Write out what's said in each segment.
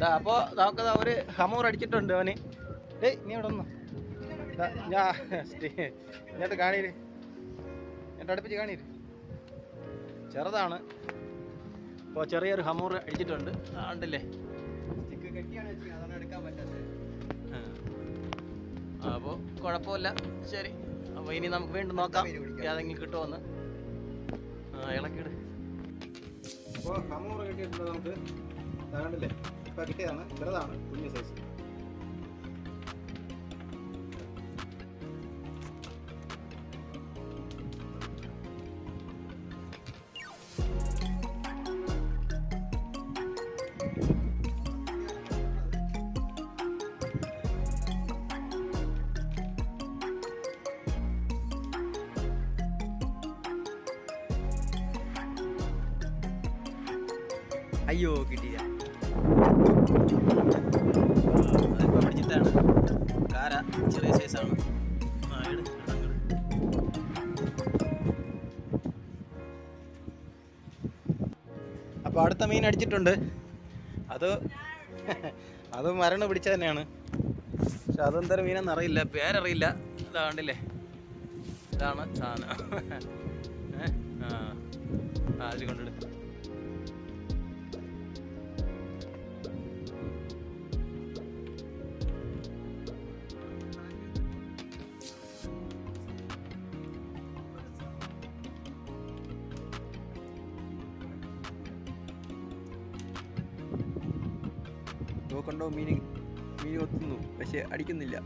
ദാ നമുക്ക് അവർ ഒരു ഹമൂർ അടിച്ചിട്ടുണ്ട് അവന്. ഏയ് നീ ഇവിടെ ഒന്ന് ദാ, ഞാ സ്റ്റീ- ഇങ്ങോട്ട് കാണീര്. എന്നിട്ട് അടുപ്പിച്ച് കാണീര്. ചെറുതാണ്. ഇപ്പോൾ ചെറിയൊരു ഹമൂർ അടിച്ചിട്ടുണ്ട്. ആ, ഉണ്ടല്ലേ? അപ്പോൾ കുഴപ്പമില്ല. ശരി. അപ്പോൾ ഇനി നമുക്ക് വീണ്ടും നോക്കാം. ഏതെങ്കിലും കിട്ടുമെന്ന് ആ ഇളക്കിട്. അപ്പോൾ ഹമൂർ കിട്ടിയിട്ടുണ്ട് നമുക്ക് കണ്ടില്ലേ ഇപ്പം കിട്ടിയതാണ് ചെറുതാണ് കുഞ്ഞു സൈസ് അയ്യോ കിട്ടിയ ഇടങ്ങട് അപ്പോൾ അടുത്ത മീൻ അടിച്ചിട്ടുണ്ട്. അത് അത് മരണം പിടിച്ച തന്നെയാണ്. പക്ഷെ അതെന്തര മീനെന്ന് അറിയില്ല. പേരറിയില്ല. ഇതാ കണ്ടില്ലേ? ഇതാണ് സാധനം ആ. അതിൽ കൊണ്ടെടുക്കും നോക്കണ്ടോ മീൻ മീൻ ഒത്തുന്നു. പക്ഷെ അടിക്കുന്നില്ല.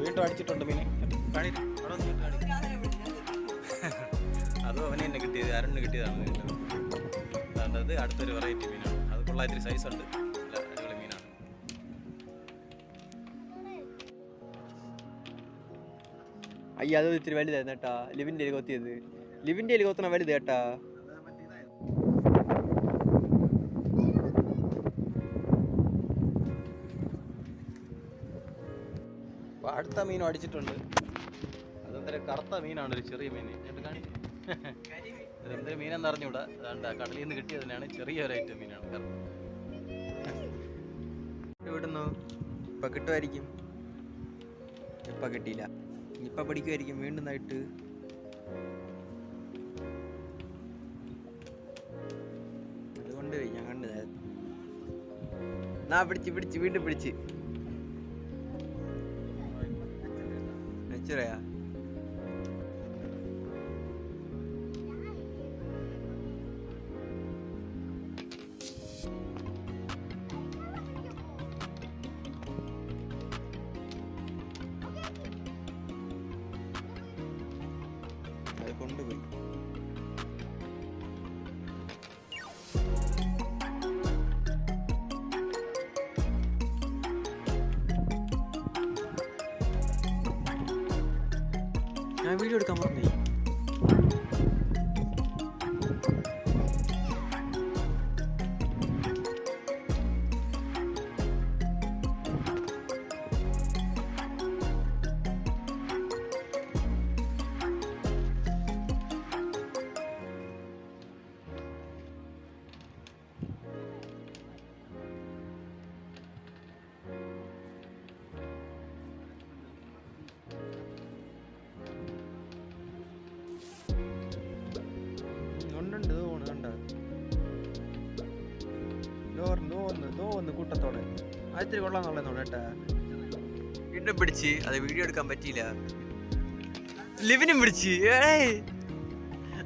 വീണ്ടും അടിച്ചിട്ടുണ്ട് മീനെ. കാണി അവന് തന്നെ കിട്ടിയത്. അരണിന് കിട്ടിയതാണ്. അതുകൊണ്ട് അത് അടുത്തൊരു വെറൈറ്റി മീനാണ്. കൊള്ളാം ഇത്തിരി സൈസ് ഉണ്ട്. നല്ല അടിപൊളി മീനാണ്. അയ്യ അത് ഇത്തിരി വലുതായിരുന്നു കേട്ടാ. ലിവിന്റെ ഇല കൊത്തിയത്. ലിവിന്റെ ഇല കൊത്തണ വലുത് കേട്ടാ. അപ്പോൾ അടുത്ത മീനും അടിച്ചിട്ടുണ്ട്. അതെന്തൊരു കറുത്ത മീനാണ് ഒരു ചെറിയ മീൻ. എന്നിട്ട് മീൻ മീനെന്ന് അറിഞ്ഞൂടാ. അതുകൊണ്ട് കടലിൽ നിന്ന് കിട്ടിയതിനാണ് ചെറിയൊരു ഐറ്റം മീനാണ്. വിടുന്നു ഇപ്പൊ കിട്ടുമായിരിക്കും ഇപ്പൊ കിട്ടിയില്ല. ഇപ്പൊ പിടിക്കുമായിരിക്കും വീണ്ടും നായിട്ട് അതുകൊണ്ട് ഞാൻ കണ്ടത്. നാ പിടിച്ച് പിടിച്ച് വീണ്ടും പിടിച്ച്. നെച്ചുറയാ അത് കൊണ്ടുപോയി. ഞാൻ വീഡിയോ എടുക്കാൻ പറഞ്ഞു. ഒന്ന് കൂട്ടത്തോടെ. അതിരി കൊള്ളാന്നുള്ളതാണ് കേട്ടാ. വീണ്ടും പിടിച്ച്. അത് വീഡിയോ എടുക്കാൻ പറ്റിയില്ല. ലിവിനും പിടിച്ച്. ഏയ്.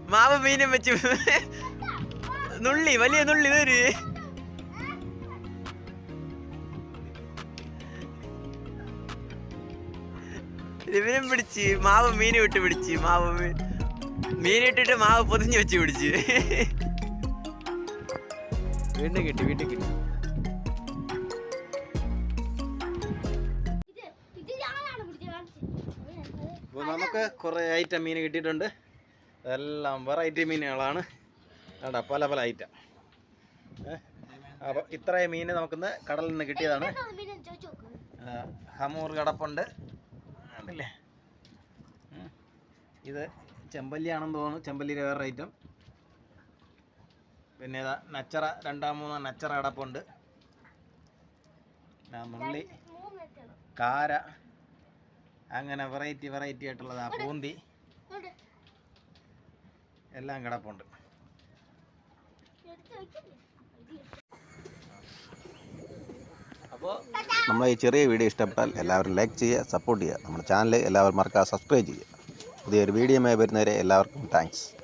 മാവ മീനും വെച്ച് നുള്ളി വലിയ നുള്ളി ഇതൊരു. ലിവിനും പിടിച്ച്. മാവ് മീൻ വിട്ട് പിടിച്ച്. മാവ് മീൻ മീനിട്ടിട്ട് മാവ് പൊതിഞ്ഞു വെച്ച് പിടിച്ച്. വീണ്ടും കിട്ടി വീണ്ടും കിട്ടി. നമുക്ക് കുറേ ഐറ്റം മീൻ കിട്ടിയിട്ടുണ്ട്. എല്ലാം വെറൈറ്റി മീനുകളാണ്. വേണ്ട പല പല ഐറ്റം. അപ്പോൾ ഇത്രയും മീൻ നമുക്കിന്ന് കടലിൽ നിന്ന് കിട്ടിയതാണ്. ഹമൂർ കടപ്പുണ്ട്. കണ്ടില്ലേ? ഉം. ഇത് ചെമ്പല്ലിയാണെന്ന് തോന്നുന്നു. ചെമ്പല്ലിയുടെ വേറെ ഐറ്റം. പിന്നെ ഇതാ നച്ചറ രണ്ടാം മൂന്നോ നച്ചറ കടപ്പുണ്ട്. മുള്ളി കാര അങ്ങനെ വെറൈറ്റി വെറൈറ്റി ആയിട്ടുള്ളത് ആ പൂന്തി എല്ലാം കിടപ്പുണ്ട്. അപ്പോൾ നമ്മളെ ഈ ചെറിയ വീഡിയോ ഇഷ്ടപ്പെട്ടാൽ എല്ലാവരും ലൈക്ക് ചെയ്യുക സപ്പോർട്ട് ചെയ്യുക. നമ്മുടെ ചാനൽ എല്ലാവരും മറക്കാതെ സബ്സ്ക്രൈബ് ചെയ്യുക. പുതിയൊരു വീഡിയോയുമായി വരുന്നവരെ എല്ലാവർക്കും താങ്ക്സ്